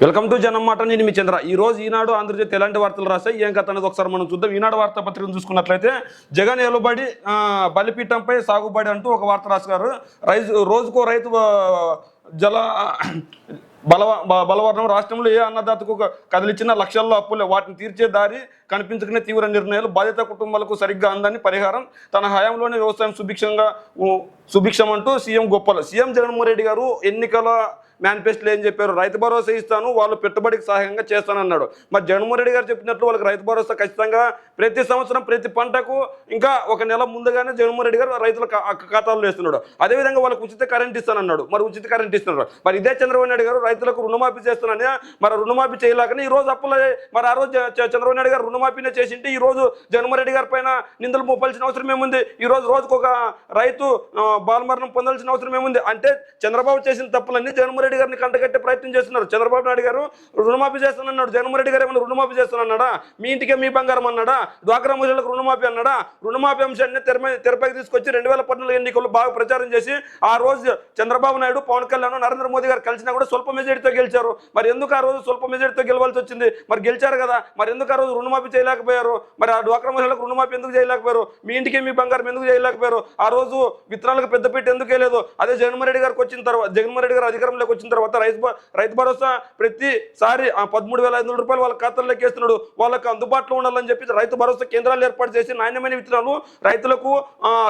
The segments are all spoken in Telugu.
వెల్కమ్ టు జనమాట నేను మీ చంద్ర. ఈ రోజు ఈనాడు ఆంధ్రజ్యోతి ఎలాంటి వార్తలు రాశాయి? ఏం కథ అనేది ఒకసారి మనం చూద్దాం. ఈనాడు వార్తాపత్రికను చూసుకున్నట్లయితే జగన్ ఎలుబడి బలిపీఠంపై సాగుబడి అంటూ ఒక వార్త రాశారు. రైతు రోజుకో రైతు జల బలవ బ- బలవర్ణం రాష్ట్రంలో ఏ అన్నదాతకు ఒక కదిలిచ్చిన లక్షల్లో అప్పులే. వాటిని తీర్చే దారి కనిపించుకునే తీవ్ర నిర్ణయాలు బాధిత కుటుంబాలకు సరిగ్గా అందని పరిహారం తన హయాంలోనే వ్యవసాయం సుభిక్షంగా సుభిక్షం అంటూ సీఎం గొప్పలు. సీఎం జగన్మోహన్ రెడ్డి గారు ఎన్నికల మేనిఫెస్టోలో ఏం చెప్పారు? రైతు భరోసా ఇస్తాను వాళ్ళు పెట్టుబడికి సహాయంగా చేస్తానన్నాడు. మరి జగన్మోహన్ రెడ్డి గారు చెప్పినట్లు వాళ్ళకి రైతు భరోసా ఖచ్చితంగా ప్రతి సంవత్సరం ప్రతి పంటకు ఇంకా ఒక నెల ముందుగానే జగన్మోహన్ రెడ్డి గారు రైతుల ఖాతాలు వేస్తున్నాడు. అదేవిధంగా వాళ్ళకి ఉచిత కరెంట్ ఇస్తానన్నాడు. మరి ఉచిత కరెంట్ ఇస్తున్నారు మరి ఇదే చంద్రబాబు నాయుడు గారు రైతులకు రుణమాఫీ చేస్తున్నానని మరి రుణమాఫీ చేయలేకనే ఈ రోజు అప్పులే మరి ఆ రోజు చంద్రబాబు నాయుడు గారు రుణమాఫీనే చేసింటే ఈ రోజు జగన్మోహన్ రెడ్డి గారి పైన నిందలు మోపాల్సిన అవసరం ఏముంది? ఈ రోజు రోజుకు ఒక రైతు బాలమరణం పొందాల్సిన అవసరం ఏముంది? అంటే చంద్రబాబు చేసిన తప్పులన్నీ జగన్మోహన్ రెడ్డి గారిని కంటగట్టే ప్రయత్నం చేస్తున్నారు. చంద్రబాబు నాయుడు గారు రుణమాఫీ చేస్తానన్నాడు. జగన్మోహన్ రెడ్డి గారు ఏమైనా రుణమాఫీ చేస్తానన్నాడా? మీ ఇంటికే మీ బంగారం అన్నాడా? డ్వాక్రా మహిళలకు రుణమాఫీ అన్నాడా? రుణమాఫీ అంశాన్ని తెరపై తెరపైకి తీసుకొచ్చి రెండు వేల పద్నాలుగు ఎన్నికల్లో బాగా ప్రచారం చేసి ఆ రోజు చంద్రబాబు నాయుడు పవన్ కళ్యాణ్ నరేంద్ర మోదీ గారు కలిసినా కూడా స్వల్ప మెజారిటీతో గెలిచారు. మరి ఎందుకు ఆ రోజు స్వల్ప మెజారిటీతో గెలవాల్సి వచ్చింది? మరి గెలిచారు కదా. మరి ఎందుకు ఆ రోజు రుణమాఫీ చేయలేకపోయారు? మరి ఆ డ్వాక్రా మహిళలకు రుణమాఫీ ఎందుకు చేయలేకపోయారు? మీ ఇంటికి మీ బంగారం ఎందుకు చేయలేకపోయారు? ఆ రోజు విత్తనాలకు పెద్దపీట ఎందుకు వేయలేదు? అదే జగన్మోహన్ రెడ్డి గారికి వచ్చిన తర్వాత జగన్మోహన్ రెడ్డి గారు అధికారంలోకి వచ్చిన తర్వాత రైతు రైతు భరోసా ప్రతిసారి ఆ పదమూడు వేల ఐదు వందల రూపాయలు వాళ్ళ ఖాతాల్లోకి వేస్తున్నాడు వాళ్ళకి అందుబాటులో ఉండాలని చెప్పి రైతు భరోసా కేంద్రాలు ఏర్పాటు చేసి నాణ్యమైన విత్తనాలు రైతులకు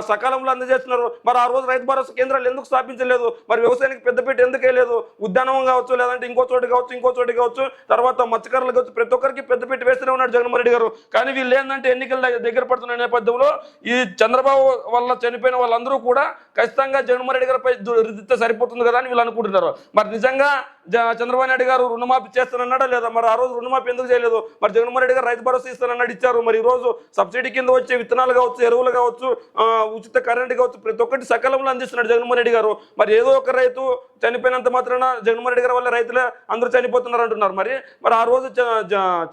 సకాలంలో అందజేస్తున్నారు. మరి ఆ రోజు రైతు భరోసా కేంద్రాలు ఎందుకు స్థాపించలేదు? మరి వ్యవసాయానికి పెద్దపీట ఎందుకు వేయలేదు? ఉద్యానవం కావచ్చు లేదంటే ఇంకో చోటు కావచ్చు ఇంకో చోటు కావచ్చు తర్వాత మత్స్యకారులు కావచ్చు ప్రతి ఒక్కరికి పెద్దపీట వేస్తూనే ఉన్నాడు జగన్మోహన్ రెడ్డి గారు. కానీ వీళ్ళు ఏంటంటే ఎన్నికల దగ్గర పడుతున్న నేపథ్యంలో ఈ చంద్రబాబు వల్ల చనిపోయిన వాళ్ళందరూ కూడా ఖచ్చితంగా జగన్మోహన్ రెడ్డి గారిపై రుద్దితే సరిపోతుంది కదా అని వీళ్ళు అనుకుంటున్నారు. మరి నిజంగా చంద్రబాబు నాయుడు గారు రుణమాఫీ చేస్తానన్నాడా లేదా? మరి ఆ రోజు రుణమాఫీ ఎందుకు చేయలేదు? మరి జగన్మోహన్ రెడ్డి గారు రైతు భరోసా ఇస్తానన్నాడు ఇచ్చారు. మరి ఈ రోజు సబ్సిడీ కింద వచ్చే విత్తనాలు కావచ్చు ఎరువులు కావచ్చు ఉచిత కరెంట్ కావచ్చు ప్రతి ఒక్కటి సకాలంలో అందిస్తున్నాడు జగన్మోహన్ రెడ్డి గారు. మరి ఏదో ఒక రైతు చనిపోయినంత మాత్రాన జగన్మోహన్ రెడ్డి గారి వల్ల రైతులే అందరూ చనిపోతున్నారు అంటున్నారు. మరి మరి ఆ రోజు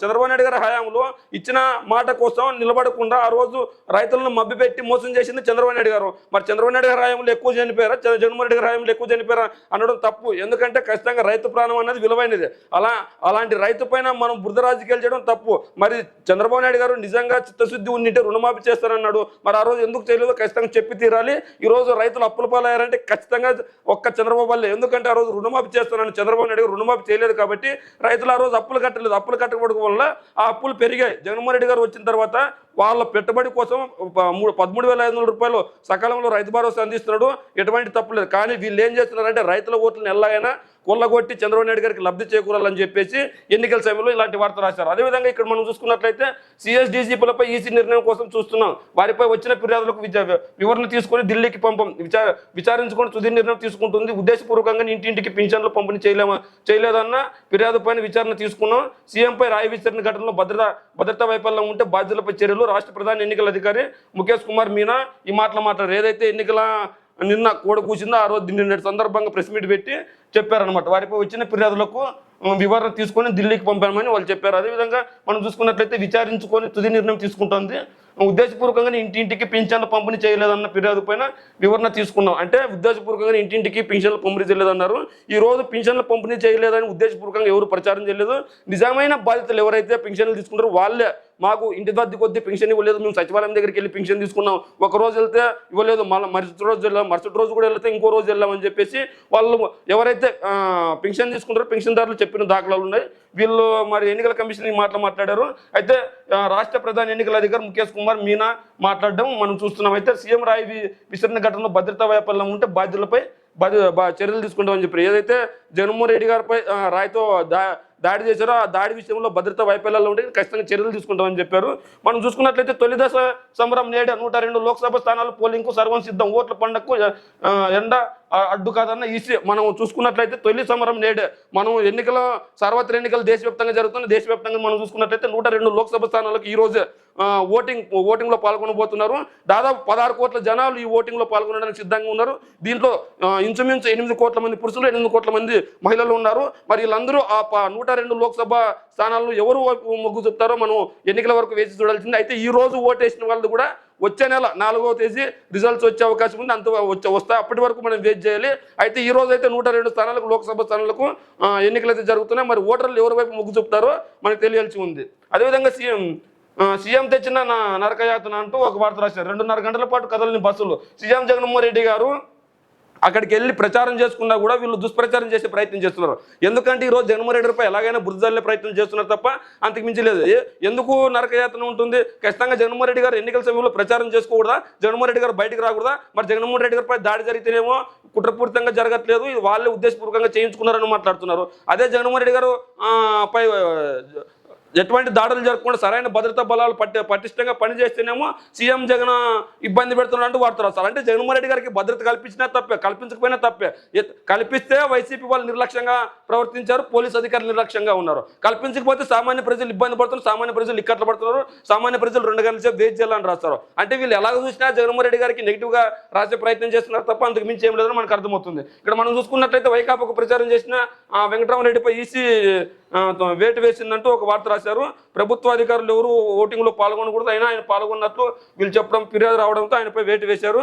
చంద్రబాబు నాయుడు గారి హయాంలో ఇచ్చిన మాట కోసం నిలబడకుండా ఆ రోజు రైతులను మబ్బిపెట్టి మోసం చేసింది చంద్రబాబు నాయుడు గారు. మరి చంద్రబాబు నాయుడు గారి హయాంలో ఎక్కువ చనిపోయారా? జగన్మోహన్ రెడ్డి గారి హయాంలో ఎక్కువ చనిపోయారా? అనడం తప్పు. ఎందుకంటే ఖచ్చితంగా రైతు రైతు ప్రాణం అనేది విలువైనది. అలా అలాంటి రైతు పైన మనం బురద రాజకీయాలు చేయడం తప్పు. మరి చంద్రబాబు నాయుడు గారు నిజంగా చిత్తశుద్ధి ఉండింటే రుణమాఫీ చేస్తానన్నాడు మరి ఆ రోజు ఎందుకు చేయలేదో ఖచ్చితంగా చెప్పి తీరాలి. ఈ రోజు రైతులు అప్పుల పాలయ్యారంటే ఖచ్చితంగా ఒక్క చంద్రబాబు వల్లే. ఎందుకంటే ఆ రోజు రుణమాఫీ చేస్తానని చంద్రబాబు నాయుడు గారు రుణమాఫీ చేయలేదు కాబట్టి రైతులు ఆ రోజు అప్పులు కట్టలేదు. అప్పులు కట్టకపోవడం వల్ల ఆ అప్పులు పెరిగాయి. జగన్మోహన్ రెడ్డి గారు వచ్చిన తర్వాత వాళ్ళ పెట్టుబడి కోసం మూడు పదమూడు వేల ఐదు వందల రూపాయలు సకాలంలో రైతు భరోసా అందిస్తున్నాడు. ఎటువంటి తప్పు లేదు. కానీ వీళ్ళు ఏం చేస్తున్నారంటే రైతుల ఓట్లను ఎలాగైనా కొల్లగొట్టి చంద్రబాబు నాయుడు గారికి లబ్ధి చేకూరాలని చెప్పేసి ఎన్నికల సమయంలో ఇలాంటి వార్త రాశారు. అదేవిధంగా ఇక్కడ మనం చూసుకున్నట్లయితే సిఎస్డిసిపులపై ఈసీ నిర్ణయం కోసం చూస్తున్నాం. వారిపై వచ్చిన ఫిర్యాదులకు వివరణ తీసుకొని ఢిల్లీకి పంపం. విచార విచారించుకొని తుది నిర్ణయం తీసుకుంటుంది. ఉద్దేశపూర్వకంగా ఇంటింటికి పింఛన్లు పంపిణీ చేయలేమా చేయలేదన్న ఫిర్యాదు పైన విచారణ తీసుకున్నాం. సీఎంపై రాయి విచారణ ఘటనలో భద్రత భద్రతా వైఫల్యం ఉంటే బాధ్యులపై చర్యలు. రాష్ట్ర ప్రధాన ఎన్నికల అధికారి ముఖేష్ కుమార్ మీనా ఈ మాటలు మాట్లాడారు. ఏదైతే ఎన్నికల నిన్న కూడ కూసిందో ఆ రోజు నిన్నటి సందర్భంగా ప్రెస్ మీట్ పెట్టి చెప్పారనమాట వారిపై వచ్చిన ఫిర్యాదులకు వివరణ తీసుకొని ఢిల్లీకి పంపామని వాళ్ళు చెప్పారు. అదేవిధంగా మనం చూసుకున్నట్లయితే విచారించుకొని తుది నిర్ణయం తీసుకుంటుంది. ఉద్దేశపూర్వకంగా ఇంటింటికి పింఛన్లు పంపిణీ చేయలేదన్న ఫిర్యాదు పైన వివరణ తీసుకున్నాం. అంటే ఉద్దేశపూర్వకంగా ఇంటింటికి పింఛన్లు పంపిణీ చేయలేదన్నారు. ఈ రోజు పింఛన్లు పంపిణీ చేయలేదని ఉద్దేశపూర్వకంగా ఎవరు ప్రచారం చేయలేదు. నిజమైన బాధితులు ఎవరైతే పింఛన్లు తీసుకుంటారో వాళ్ళే మాకు ఇంటి దద్ది కొద్ది పెన్షన్ ఇవ్వలేదు. మేము సచివాలయం దగ్గరికి వెళ్ళి పెన్షన్ తీసుకున్నాం. ఒక రోజు వెళ్తే ఇవ్వలేదు. మళ్ళీ మరుసటి రోజు వెళ్ళాం. మరుసటి రోజు కూడా వెళ్తే ఇంకో రోజు వెళ్ళామని చెప్పేసి వాళ్ళు ఎవరైతే ఎవరైతే పెన్షన్ తీసుకుంటారో పెన్షన్దారులు చెప్పిన దాఖలాలు ఉన్నాయి. వీళ్ళు మరి ఎన్నికల కమిషన్ ఈ మాటలు మాట్లాడారు. అయితే రాష్ట్ర ప్రధాన ఎన్నికల అధికారి ముఖేష్ కుమార్ మీనా మాట్లాడడం మనం చూస్తున్నాం. అయితే సీఎం రాయి విసరణ ఘటనలో భద్రతా వైఫల్యం ఉంటే బాధ్యులపై చర్యలు తీసుకుంటామని చెప్పారు. ఏదైతే జగన్మోహన్ రెడ్డి గారిపై రాయితో దా దాడి చేశారో ఆ దాడి విషయంలో భద్రతా వైఫల్యాలు ఉంటే ఖచ్చితంగా చర్యలు తీసుకుంటామని చెప్పారు. మనం చూసుకున్నట్లయితే తొలి దశ నేడు నూట రెండు లోక్సభ స్థానాలు పోలింగ్కు సర్వం సిద్ధం. ఓట్ల పండగకు ఎండ అడ్డు కాదన్న ఈసీ మనం చూసుకున్నట్లయితే తొలి సమరం నేడే. మనం ఎన్నికల సార్వత్రిక ఎన్నికలు దేశవ్యాప్తంగా జరుగుతున్న దేశవ్యాప్తంగా మనం చూసుకున్నట్లయితే నూట రెండు లోక్సభ స్థానాలకు ఈ రోజు ఓటింగ్ ఓటింగ్లో పాల్గొనబోతున్నారు. దాదాపు పదహారు కోట్ల జనాలు ఈ ఓటింగ్లో పాల్గొనడానికి సిద్ధంగా ఉన్నారు. దీంట్లో ఇంచుమించు ఎనిమిది కోట్ల మంది పురుషులు ఎనిమిది కోట్ల మంది మహిళలు ఉన్నారు. మరి వీళ్ళందరూ ఆ ప- నూట రెండు లోక్సభ స్థానాలను ఎవరు వైపు మొగ్గు చూపుతారో మనం ఎన్నికల వరకు వేసి చూడాల్సింది. అయితే ఈ రోజు ఓటేసిన వాళ్ళు కూడా వచ్చే నెల నాలుగవ తేదీ రిజల్ట్స్ వచ్చే అవకాశం ఉంది అంత వచ్చే వస్తాయి. అప్పటి వరకు మనం వెయిట్ చేయాలి. అయితే ఈ రోజు అయితే నూట రెండు స్థానాలకు లోక్సభ స్థానాలకు ఎన్నికలు అయితే జరుగుతున్నాయి. మరి ఓటర్లు ఎవరి వైపు మొగ్గు చూపుతారో మనకు తెలియాల్సి ఉంది. అదేవిధంగా సీఎం సీఎం తెచ్చిన నా నరకయాతన అంటూ ఒక వార్త రాశారు. రెండున్నర గంటల పాటు కదలని బస్సులు. సీఎం జగన్మోహన్ రెడ్డి గారు అక్కడికి వెళ్ళి ప్రచారం చేసుకున్నా కూడా వీళ్ళు దుష్ప్రచారం చేసే ప్రయత్నం చేస్తున్నారు. ఎందుకంటే ఈరోజు జగన్మోహన్ రెడ్డిపై ఎలాగైనా బురదల్లే ప్రయత్నం చేస్తున్నారు తప్ప అంతకు మించి లేదు. ఎందుకు నరకయాతన ఉంటుంది? ఖచ్చితంగా జగన్మోహన్ రెడ్డి గారు ఎన్నికల సమయంలో ప్రచారం చేసుకోకూడదా? జగన్మోహన్ రెడ్డి గారు బయటకు రాకూడదా? మరి జగన్మోహన్ రెడ్డి గారిపై దాడి జరిగితేనేమో కుట్రపూరితంగా జరగట్లేదు ఇది వాళ్ళే ఉద్దేశపూర్వకంగా చేయించుకున్నారని మాట్లాడుతున్నారు. అదే జగన్మోహన్ రెడ్డి గారు పై ఎటువంటి దాడులు జరగకుండా సరైన భద్రతా బలాలు పట్టి పటిష్టంగా పనిచేస్తేనేమో సీఎం జగన్ ఇబ్బంది పెడుతున్నాడు అంటూ వార్తలు వస్తారు అంటే జగన్మోహన్ రెడ్డి గారికి భద్రత కల్పించినా తప్పే కల్పించకపోయినా తప్పే. కల్పిస్తే వైసీపీ వాళ్ళు నిర్లక్ష్యంగా ప్రవర్తించారు పోలీస్ అధికారులు నిర్లక్ష్యంగా ఉన్నారు. కల్పించకపోతే సామాన్య ప్రజలు ఇబ్బంది పడుతున్నారు సామాన్య ప్రజలు ఇక్కట్లు పడుతున్నారు సామాన్య ప్రజలు రెండు గంటల సేపు వేచి చేయాలని రాస్తారు. అంటే వీళ్ళు ఎలాగ చూసినా జగన్మోహన్ రెడ్డి గారికి నెగిటివ్గా రాసే ప్రయత్నం చేస్తున్నారు తప్ప అందుకు మించి ఏం లేదని మనకు అర్థమవుతుంది. ఇక్కడ మనం చూసుకున్నట్లయితే వైకాపాకు ప్రచారం చేసిన వెంకటరామరెడ్డిపై ఈసీ వేటు వేసిందంటూ ఒక వార్త రాశారు. ప్రభుత్వ అధికారులు ఎవరు ఓటింగ్లో పాల్గొనకూడదు. అయినా ఆయన పాల్గొన్నట్లు వీళ్ళు చెప్పడం ఫిర్యాదు రావడంతో ఆయనపై వేటు వేశారు.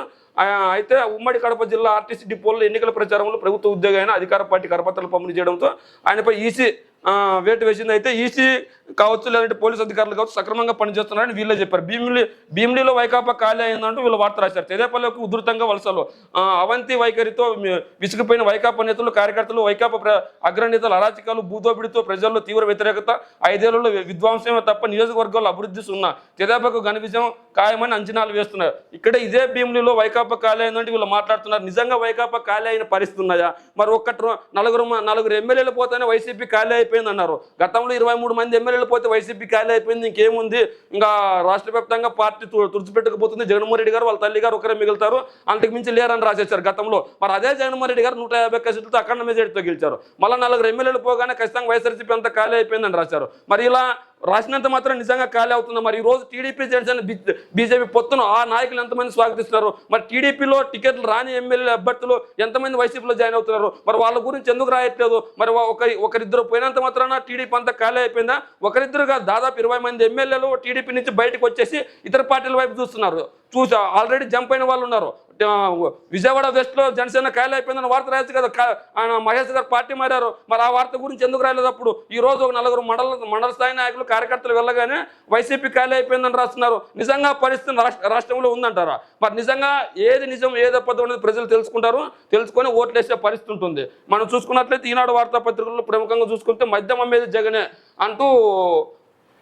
అయితే ఉమ్మడి కడప జిల్లా ఆర్టీసీ డిపోలో ఎన్నికల ప్రచారంలో ప్రభుత్వ ఉద్యోగి అయిన అధికార పార్టీ కరపత్రాలు పంపిణీ చేయడంతో ఆయనపై ఈసీ వేటు వేసింది అయితే ఈసీ కావచ్చు లేదంటే పోలీస్ అధికారులు కావచ్చు సక్రమంగా పనిచేస్తున్నారని వీళ్ళే చెప్పారు. భీమిలి భీమిలిలో వైకాపా ఖాళీ అయిందంటూ వీళ్ళు వార్త రాశారు. తెదేపల్లికి ఉధృతంగా వలసలు అవంతి వైఖరితో విసిగిపోయిన వైకాపా నేతలు కార్యకర్తలు వైకాపా అగ్రనేతలు అరాచకాలు భూదోపిడితో ప్రజల్లో తీవ్ర వ్యతిరేకత ఐదేళ్ళలో విధ్వంసమే తప్ప నియోజకవర్గాల్లో అభివృద్ధి సున్నా. తెదేపాకు ఘన విజయం ఖాయమని అంచనాలు వేస్తున్నారు. ఇక్కడ ఇదే భీమిలిలో వైకాపా ఖాళీ అయిందంటే వీళ్ళు మాట్లాడుతున్నారు. నిజంగా వైకాపా ఖాళీ అయిన పరిస్థితి ఉన్నాయా మరి ఒక్కటి నలుగురు నలుగురు ఎమ్మెల్యేలు పోతేనే వైసీపీ ఖాళీ అయిపోయింది అన్నారు గతంలో ఇరవై మూడు మంది ఎమ్మెల్యేలు పోతే వైసీపీ ఖాళీ అయిపోయింది ఇంకేముంది? ఇంకా రాష్ట్ర వ్యాప్తంగా పార్టీ తుడిచిపెట్టకపోతుంది. జగన్మోహన్ రెడ్డి గారు వాళ్ళ తల్లి గారు ఒకరే మిగులుతారు. అంతకు మించి లేరని రాసేశారు గతంలో. మరి అదే జగన్మోహన్ రెడ్డి గారు నూట యాభై ఒక్క సీట్లతో అఖండ మెజార్టీతో గెలిచారు. మళ్ళీ నలుగురు ఎమ్మెల్యేలు పోగానే ఖచ్చితంగా వైఎస్ఆర్సీపీ అంతా ఖాళీ అయిపోయిందని రాశారు. మరి ఇలా రాసినంత మాత్రం నిజంగా ఖాళీ అవుతుంది. మరి ఈ రోజు టీడీపీ జనసేన బీజేపీ పొత్తును ఆ నాయకులు ఎంతమంది స్వాగతిస్తున్నారు? మరి టీడీపీలో టికెట్లు రాని ఎమ్మెల్యే అభ్యర్థులు ఎంతమంది వైసీపీలో జాయిన్ అవుతున్నారు? మరి వాళ్ళ గురించి ఎందుకు రాయట్లేదు? మరి ఒక ఒకరిద్దరు పోయినంత మాత్రాన టీడీపీ అంతా ఖాళీ అయిపోయిందా? ఒకరిద్దరుగా దాదాపు ఇరవై మంది ఎమ్మెల్యేలు టీడీపీ నుంచి బయటకు వచ్చేసి ఇతర పార్టీల వైపు చూస్తున్నారు. చూసి ఆల్రెడీ జంప్ అయిన వాళ్ళు ఉన్నారు. విజయవాడ వెస్ట్లో జనసేన ఖాళీ అయిపోయిందని వార్త రాయొచ్చు కదా. ఆయన మహేష్ గారు పార్టీ మారారు. మరి ఆ వార్త గురించి ఎందుకు రాలేదు అప్పుడు? ఈ రోజు ఒక నలుగురు మండల మండల స్థాయి నాయకులు కార్యకర్తలు వెళ్ళగానే వైసీపీ ఖాళీ అయిపోయిందని రాస్తున్నారు. నిజంగా పరిస్థితి రాష్ట్ర- రాష్ట్రంలో ఉందంటారా? మరి నిజంగా ఏది నిజం ఏది అబద్ధం అనేది ప్రజలు తెలుసుకుంటారు. తెలుసుకొని ఓట్లేసే పరిస్థితి ఉంటుంది. మనం చూసుకున్నట్లయితే ఈనాడు వార్తాపత్రికల్లో ప్రముఖంగా చూసుకుంటే మద్యం అమ్మేది జగనే అంటూ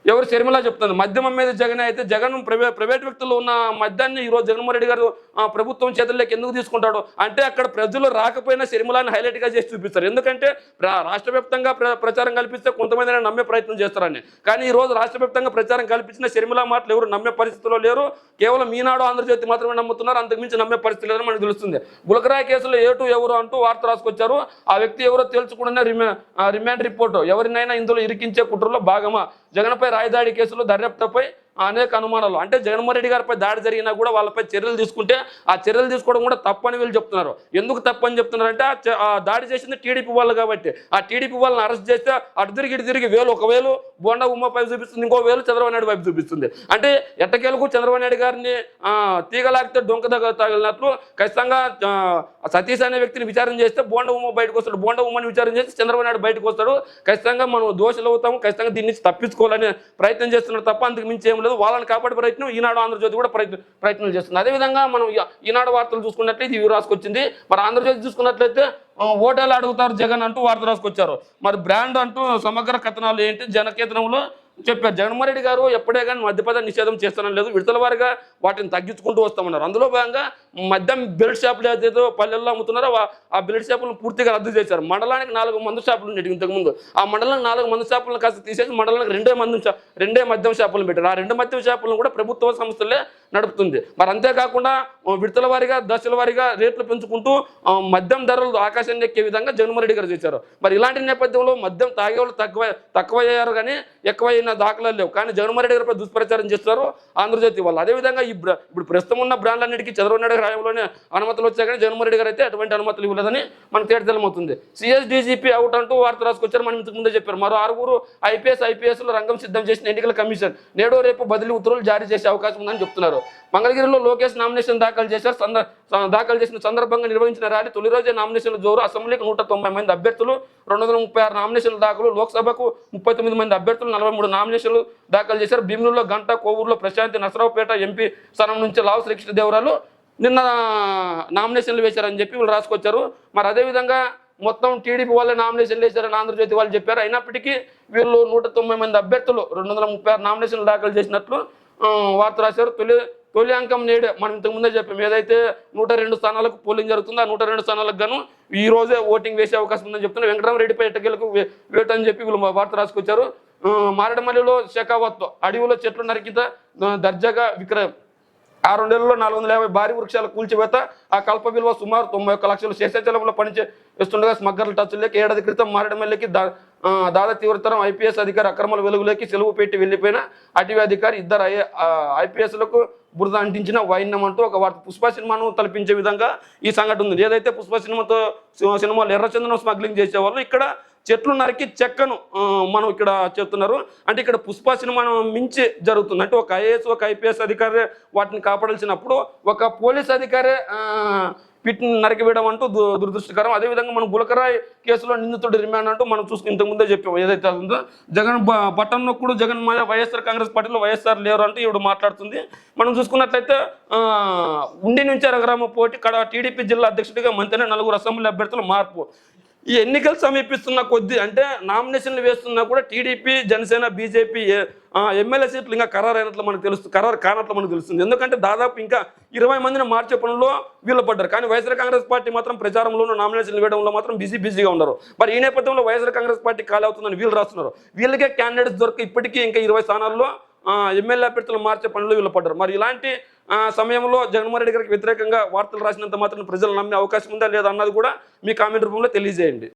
ఎవరు శర్మిలా చెప్తుంది? మద్యం అమ్మేది జగన్ అయితే జగన్ ప్రైవే ప్రైవేట్ వ్యక్తులు ఉన్న మద్యాన్ని ఈరోజు జగన్మోహన్ రెడ్డి గారు ఆ, ప్రభుత్వం చేతుల్లోకి ఎందుకు తీసుకుంటాడు? అంటే అక్కడ ప్రజలు రాకపోయినా శర్మిలాని హైలైట్గా చేసి చూపిస్తారు. ఎందుకంటే రా- రాష్ట్ర వ్యాప్తంగా ప్ర- ప్రచారం కల్పిస్తే కొంతమంది అయినా నమ్మే ప్రయత్నం చేస్తారని. కానీ ఈ రోజు రాష్ట్ర వ్యాప్తంగా ప్రచారం కల్పించిన శర్మిల మాటలు ఎవరు నమ్మే పరిస్థితిలో లేరు. కేవలం ఈనాడు ఆంధ్రజ్యోతి మాత్రమే నమ్ముతున్నారు. అంతకుమించి నమ్మే పరిస్థితి లేదని మనకు తెలుస్తుంది. గులకరాయ కేసులో ఏటు ఎవరు అంటూ వార్త రాసుకొచ్చారు. ఆ వ్యక్తి ఎవరో తెలుసుకుంటేనే రిమా రిమాండ్ రిపోర్టు. ఎవరినైనా ఇందులో ఇరికించే కుట్రలో భాగమా? జగన్పై రాయదాడి కేసులో దర్యాప్తుపై అనేక అనుమానాలు. అంటే జగన్మోహన్ రెడ్డి గారిపై దాడి జరిగినా కూడా వాళ్ళపై చర్యలు తీసుకుంటే ఆ చర్యలు తీసుకోవడం కూడా తప్పని వీళ్ళు చెప్తున్నారు. ఎందుకు తప్పని చెప్తున్నారంటే ఆ దాడి చేసింది టీడీపీ వాళ్ళు కాబట్టి. ఆ టీడీపీ వాళ్ళని అరెస్ట్ చేస్తే అటు తిరిగి ఇటు తిరిగి వేలు ఒక వేలు బోండా ఉమ్మ పైపు చూపిస్తుంది ఇంకో వేలు చంద్రబాబు నాయుడు వైపు చూపిస్తుంది. అంటే ఎట్టకేలకు చంద్రబాబు నాయుడు గారిని ఆ, తీగలాగితే డొంక దగ్గర తగిలినట్లు ఖచ్చితంగా సతీష్ అనే వ్యక్తిని విచారణ చేస్తే బోండ ఉమ్మ బయటకు వస్తాడు. బోండ ఉమ్మని విచారణ చేస్తే చంద్రబాబు నాయుడు బయటకు వస్తాడు. ఖచ్చితంగా మనం దోషులు అవుతాము. ఖచ్చితంగా దీని నుంచి తప్పించుకోవాలని ప్రయత్నం చేస్తున్నారు తప్ప అందుకు మించి ఏం లేదు. వాళ్ళని కాపాడే ప్రయత్నం ఈనాడు ఆంధ్రజ్యోతి కూడా ప్రయత్నం ప్రయత్నం చేస్తుంది. అదేవిధంగా మనం ఈనాడు వార్తలు చూసుకున్నట్లయితే ఇది రాసుకొచ్చింది మరి ఆంధ్రజ్యోతి చూసుకున్నట్లయితే ఓటేలు అడుగుతారు జగన్ అంటూ వార్త రాసుకొచ్చారు. మరి బ్రాండ్ అంటూ సమగ్ర కథనాలు ఏంటి? జనకేతనంలో చెప్పారు. జగన్మోహన్ రెడ్డి గారు ఎప్పుడే కానీ మద్యపద నిషేధం చేస్తానని లేదు. విడతల వారిగా వాటిని తగ్గించుకుంటూ వస్తామన్నారు. అందులో భాగంగా మద్యం బెల్ట్ షాపులు ఏదైతే పల్లెల్లో అమ్ముతున్నారో ఆ బెల్ట్ షాపులను పూర్తిగా రద్దు చేశారు. మండలానికి నాలుగు మందు షాపులు ఉండేవి ఇంతకుముందు ఆ మండలానికి నాలుగు మందు షాపులను కాస్త తీసేసి మండలానికి రెండే మందు రెండే మద్యం షాపులను పెట్టారు. ఆ రెండు మద్యం షాపులను కూడా ప్రభుత్వ సంస్థలే నడుపుతుంది. మరి అంతేకాకుండా విడతల వారిగా దశల వారిగా రేట్లు పెంచుకుంటూ మద్యం ధరలు ఆకాశాన్ని ఎక్కే విధంగా జగన్మోహన్ రెడ్డి గారు చేశారు. మరి ఇలాంటి నేపథ్యంలో మద్యం తాగే వాళ్ళు తక్కువ తక్కువ అయ్యారు కానీ ఎక్కువైన దాఖలాలు లేవు. కానీ జగన్మోహన్ రెడ్డి గారిపై దుష్ప్రచారం చేస్తారు ఆంధ్రజ్యోతి వాళ్ళు. అదేవిధంగా ఈ ఇప్పుడు ప్రస్తుతం ఉన్న బ్రాండ్లన్నిటికీ చంద్రబాబు నాయుడు గారు హయాంలోనే అనుమతులు వచ్చాయి కానీ జగన్మోహన్ గారు అయితే అటువంటి అనుమతులు ఇవ్వలేదని మనకు తేటతెల్లమవుతుంది సిఎస్ డీజీపీ అవుట్ అంటూ వార్త రాసుకొచ్చారు. మనం ఇంతకు ముందే చెప్పారు. మరో ఆరుగురు ఐపీఎస్ ఐపీఎస్లు రంగం సిద్ధం చేసిన ఎన్నికల కమిషన్ నేడో రేపు బదిలీ ఉత్తర్వులు జారీ చేసే అవకాశం ఉందని చెప్తున్నారు. మంగళగిరిలో లోకేష్ నామినేషన్ దాఖలు చేశారు. దాఖలు చేసిన సందర్భంగా నిర్వహించిన ర్యాలీ తొలి రోజే నామినేషన్ల జోరు. అసెంబ్లీకి నూట తొంభై మంది అభ్యర్థులు రెండు వందల ముప్పై ఆరు నామినేషన్ల దాఖలు లోక్సభకు ముప్పై తొమ్మిది మంది అభ్యర్థులు నలభై మూడు నామినేషన్లు దాఖలు చేశారు. భీములలో గంట కోవూరులో ప్రశాంతి నసరావుపేట ఎంపీ స్థానం నుంచి లావు శ్రీకృష్ణదేవరాలు నిన్న నామినేషన్లు వేశారని చెప్పి వీళ్ళు రాసుకొచ్చారు. మరి అదేవిధంగా మొత్తం టీడీపీ వాళ్ళే నామినేషన్లు వేశారని ఆంధ్రజ్యోతి వాళ్ళు చెప్పారు. అయినప్పటికీ వీళ్ళు నూట తొంభై మంది అభ్యర్థులు రెండు వందల ముప్పై ఆరు నామినేషన్లు దాఖలు చేసినట్లు వార్త రాశారు. తొలి తొలి అంకం నేడే మనం ఇంతకు ముందే చెప్పాం. ఏదైతే నూట రెండు స్థానాలకు పోలింగ్ జరుగుతుందో ఆ నూట రెండు స్థానాలకు గాను ఈ రోజే ఓటింగ్ వేసే అవకాశం ఉందని చెప్తున్నారు. వెంకటరామరెడ్డిపై ఎట్టకేలకు వేట అని చెప్పి వీళ్ళు వార్త రాసుకొచ్చారు. మారడమల్లిలో మారేడుమల్లిలో శకావత్ అడవిలో చెట్లు నరికిత దర్జాగా విక్రయం. ఆ రెండేళ్ళలో నాలుగు వందల యాభై భారీ వృక్షాల కూల్చివేత ఆ కల్ప విలువ సుమారు తొంభై ఒక్క లక్షలు. శేషాచలంలో పనిచేస్తుండగా స్మగ్గర్ల టచ్లేక ఏడాది క్రితం మారడమల్లికి దా దాదా తీవ్రతరం ఐపీఎస్ అధికారి అక్రమాల వెలుగులోకి సెలవు పెట్టి వెళ్ళిపోయిన అటవీ అధికారి ఇద్దరు ఐ ఐపీఎస్లకు బురద అంటించిన వైన్యం అంటూ ఒక వార్త. పుష్ప సినిమాను తలపించే విధంగా ఈ సంఘటన ఉంది. ఏదైతే పుష్ప సినిమాతో సినిమాలు ఎర్రచందనం స్మగ్లింగ్ చేసేవాళ్ళు ఇక్కడ చెట్లు నరికి చెక్కను మనం ఇక్కడ చెప్తున్నారు అంటే ఇక్కడ పుష్ప సినిమాను మించి జరుగుతుంది. అంటే ఒక ఐఏఎస్ ఒక ఐపీఎస్ అధికారి వాటిని కాపాడాల్సినప్పుడు ఒక పోలీస్ అధికారి వీటిని నరికివేయడం అంటూ దు- దురదృష్టకరం. అదేవిధంగా మనం గులకరాయ్ కేసులో నిందితుడు రిమాండ్ అంటూ మనం చూసుకుని ఇంతకు ముందే చెప్పాం. ఏదైతే ఉందో జగన్ బటన్ నొక్కుడు జగన్ వైఎస్ఆర్ కాంగ్రెస్ పార్టీలో వైఎస్ఆర్ లేరు అంటూ ఇవిడు మాట్లాడుతుంది. మనం చూసుకున్నట్లయితే ఉండి నుంచి రఘురామ పోటీ కడ టీడీపీ జిల్లా అధ్యక్షుడిగా మంత్రి నలుగురు అసెంబ్లీ అభ్యర్థులు మార్పు. ఈ ఎన్నికలు సమీపిస్తున్న కొద్దీ అంటే నామినేషన్లు వేస్తున్నా కూడా టీడీపీ జనసేన బీజేపీ ఎమ్మెల్యే సీట్లు ఇంకా ఖరారు అయినట్లు మనకు తెలుస్తుంది ఖరారు కానట్లు మనకు తెలుస్తుంది. ఎందుకంటే దాదాపు ఇంకా ఇరవై మందిని మార్చే పనుల్లో వీళ్ళు పడ్డారు. కానీ వైఎస్ఆర్ కాంగ్రెస్ పార్టీ మాత్రం ప్రచారంలోనూ నామినేషన్లు వేయడంలో మాత్రం బిజీ బిజీగా ఉన్నారు. మరి ఈ నేపథ్యంలో వైఎస్ఆర్ కాంగ్రెస్ పార్టీ ఖాళీ అవుతుందని వీళ్ళు రాస్తున్నారు. వీళ్ళకే క్యాండిడేట్స్ దొరక ఇప్పటికీ ఇంకా ఇరవై స్థానాల్లో ఎమ్మెల్యే అభ్యర్థులు మార్చే పనులు వీళ్ళు పడ్డారు. మరి ఇలాంటి సమయంలో జగన్మోహన్ రెడ్డి గారికి వ్యతిరేకంగా వార్తలు రాసినంత మాత్రం ప్రజలు నమ్మే అవకాశం ఉందా లేదా అన్నది కూడా మీ కామెంట్ రూపంలో తెలియజేయండి.